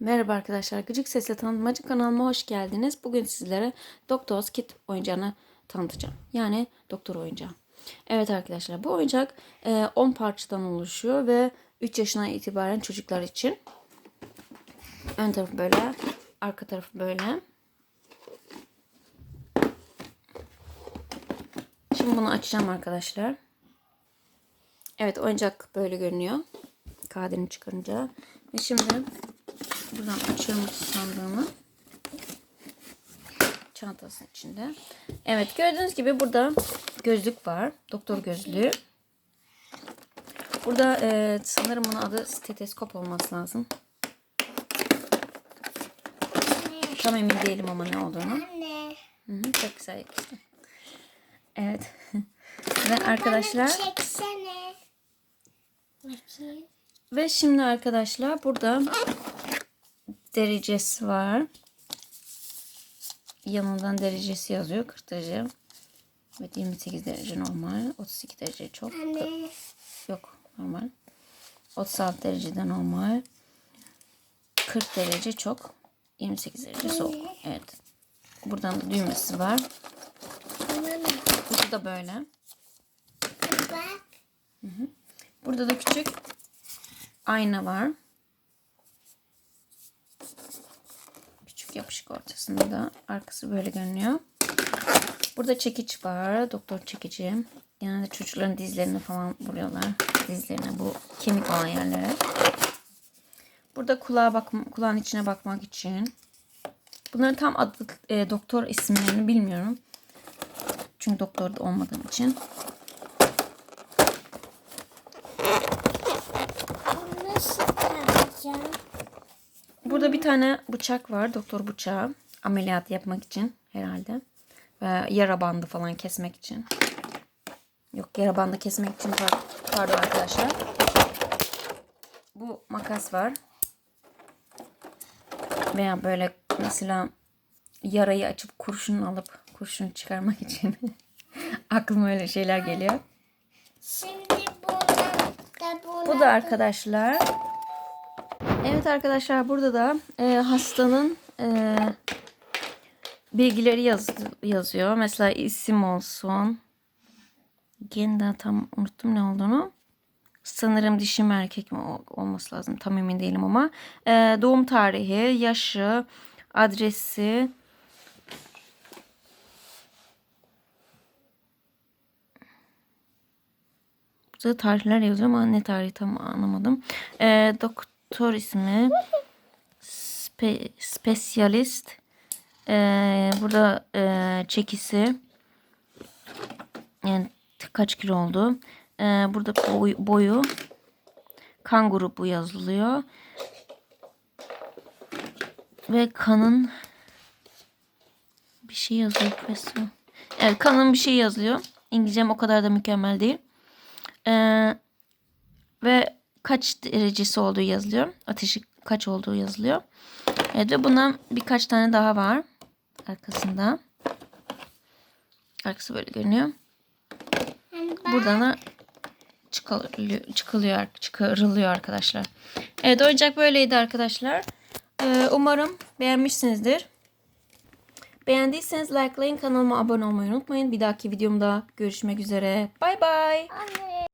Merhaba arkadaşlar. Gıcık Sesle Tanıtmacı kanalıma hoş geldiniz. Bugün sizlere Doctor's Kit oyuncağını tanıtacağım. Yani doktor oyuncağı. Evet arkadaşlar bu oyuncak e, 10 parçadan oluşuyor ve 3 yaşına itibaren çocuklar için. Ön tarafı böyle, arka tarafı böyle. Şimdi bunu açacağım arkadaşlar. Evet oyuncak böyle görünüyor. Kadrini çıkarınca. Ve şimdi buradan açıyorum sandığımı. Çantasının içinde. Evet gördüğünüz gibi burada gözlük var. Doktor gözlüğü. Burada e, sanırım bunun adı steteskop olması lazım. Tam emin değilim ama ne olduğunu. Anne. Hı hı, çok güzel yakıştı. Evet. Ve arkadaşlar Çeksene. Bakayım. ve şimdi arkadaşlar burada derecesi var. Yanından derecesi yazıyor. 40 derece. Evet 28 derece normal. 32 derece çok. Anne. Yok normal. 36 derecede normal. 40 derece çok. 28 derece soğuk. Evet. Buradan da düğmesi var. Bu da böyle. Burada da küçük ayna var. Küçük yapışık ortasında da arkası böyle görünüyor. Burada çekiç var. Doktor çekici. Genelde çocukların dizlerini falan vuruyorlar. Dizlerine bu kemik olan yerlere. Burada kulağa bakma, kulağın içine bakmak için. Bunların tam adı, e, doktor isimlerini bilmiyorum. Çünkü doktor da olmadığım için. Burada bir tane bıçak var. Doktor bıçağı. Ameliyat yapmak için herhalde. Ve yara bandı falan kesmek için. Yok yara bandı kesmek için par- pardon arkadaşlar. Bu makas var. Veya böyle mesela yarayı açıp kurşun alıp kurşun çıkarmak için. Aklıma öyle şeyler geliyor. Şimdi buradan da. Bu da arkadaşlar. Evet arkadaşlar burada da e, hastanın e, bilgileri yaz, yazıyor. Mesela isim olsun. Gene de tam unuttum ne olduğunu. Sanırım dişi mi erkek mi ol- olması lazım. Tam emin değilim ama. E, doğum tarihi, yaşı, adresi. Burada tarihler yazıyor ama ne tarihi tam anlamadım. E, doktor ismi. Spe, spesyalist. E, burada e, çekisi. Yani kaç kilo oldu. E, burada boy, boyu. Kan grubu yazılıyor. Ve kanın bir şey yazıyor. profesör. Evet kanın bir şey yazıyor. İngilizcem o kadar da mükemmel değil. Ee, ve kaç derecesi olduğu yazılıyor. Ateşi kaç olduğu yazılıyor. Evet ve bundan birkaç tane daha var. Arkasında. Arkası böyle görünüyor. Buradan da çıkarılıyor, çıkılıyor, çıkarılıyor arkadaşlar. Evet oyuncak böyleydi arkadaşlar. Ee, umarım beğenmişsinizdir. Beğendiyseniz likelayın kanalıma abone olmayı unutmayın. Bir dahaki videomda görüşmek üzere. Bay bay.